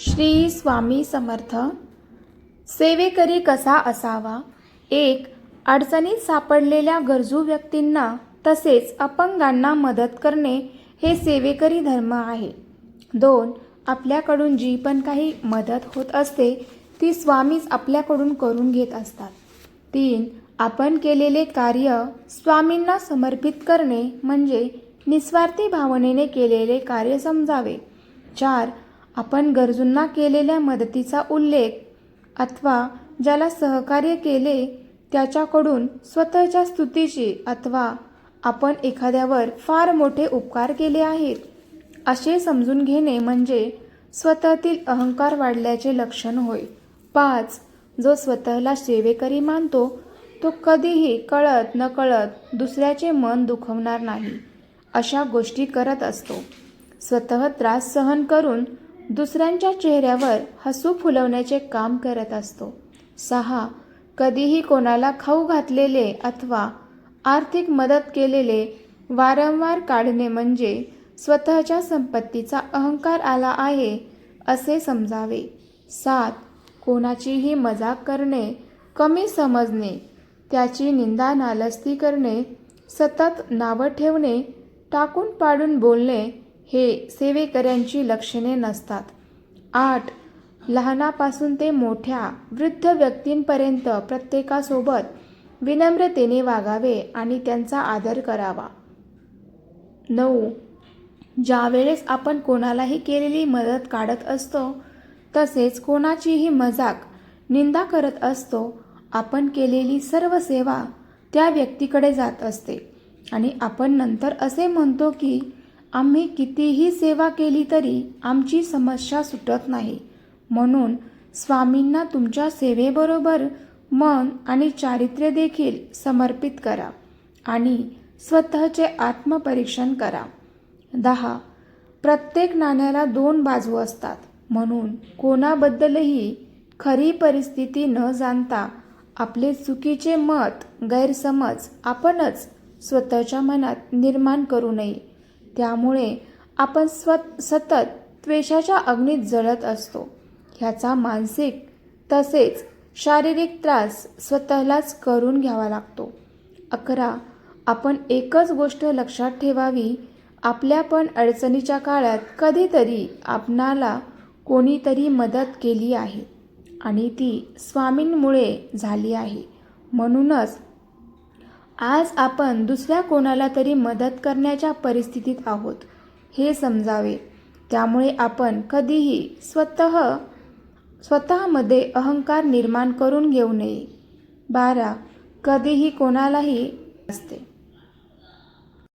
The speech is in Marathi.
श्री स्वामी समर्थ. सेवेकरी कसा असावा? एक अडचणीत सापडलेल्या गरजू व्यक्तींना तसेच अपंगांना मदत करणे हे सेवेकरी धर्म आहे. दोन आपल्याकडून जी पण काही मदत होत असते ती स्वामीच आपल्याकडून करून घेत असतात. तीन आपण केलेले कार्य स्वामींना समर्पित करणे म्हणजे निस्वार्थी भावनेने केलेले कार्य समजावे. चार आपण गरजूंना केलेल्या मदतीचा उल्लेख अथवा ज्याला सहकार्य केले त्याच्याकडून स्वतःच्या स्तुतीची अथवा आपण एखाद्यावर फार मोठे उपकार केले आहेत असे समजून घेणे म्हणजे स्वतःतील अहंकार वाढल्याचे लक्षण होय. पाच जो स्वतःला सेवेकरी मानतो तो कधीही कळत नकळत दुसऱ्याचे मन दुखवणार नाही अशा गोष्टी करत असतो. स्वतः त्रास सहन करून दुसऱ्यांच्या चेहऱ्यावर हसू फुलवण्याचे काम करत असतो. सहा. कधीही कोणाला खाऊ घातलेले अथवा आर्थिक मदत केलेले वारंवार काढणे म्हणजे स्वतःच्या संपत्तीचा अहंकार आला आहे असे समजावे. सात. कोणाचीही मजाक करणे कमी समजणे त्याची निंदा नालस्ती करणे सतत नावं ठेवणे टाकून पाडून बोलणे हे सेवेकऱ्यांची लक्षणे नसतात. आठ लहानापासून ते मोठ्या वृद्ध व्यक्तींपर्यंत प्रत्येकासोबत विनम्रतेने वागावे आणि त्यांचा आदर करावा. नऊ ज्यावेळेस आपण कोणालाही केलेली मदत काढत असतो तसेच कोणाचीही मजाक निंदा करत असतो आपण केलेली सर्व सेवा त्या व्यक्तीकडे जात असते. आणि आपण नंतर असे म्हणतो की आम्ही कितीही सेवा केली तरी आमची समस्या सुटत नाही. म्हणून स्वामींना तुमच्या सेवेबरोबर मन आणि चारित्र्य देखील समर्पित करा आणि स्वतःचे आत्मपरीक्षण करा. दहा. प्रत्येक नाण्याला दोन बाजू असतात. म्हणून कोणाबद्दलही खरी परिस्थिती न जाणता आपले चुकीचे मत गैरसमज आपणच स्वतःच्या मनात निर्माण करू नये. त्यामुळे आपण स्व सतत त्वेषाच्या अग्नीत जळत असतो. ह्याचा मानसिक तसेच शारीरिक त्रास स्वतःलाच करून घ्यावा लागतो. अकरा आपण एकच गोष्ट लक्षात ठेवावी आपल्या पण अडचणीच्या काळात कधीतरी आपणाला कोणीतरी मदत केली आहे आणि ती स्वामींमुळे झाली आहे. म्हणूनच आज आपण दुसऱ्या कोणाला तरी मदत करण्याच्या परिस्थितीत आहोत हे समजावे. त्यामुळे आपण कधीही स्वतः स्वतःमध्ये अहंकार निर्माण करून घेऊ नये. बारा कधीही कोणालाही असते.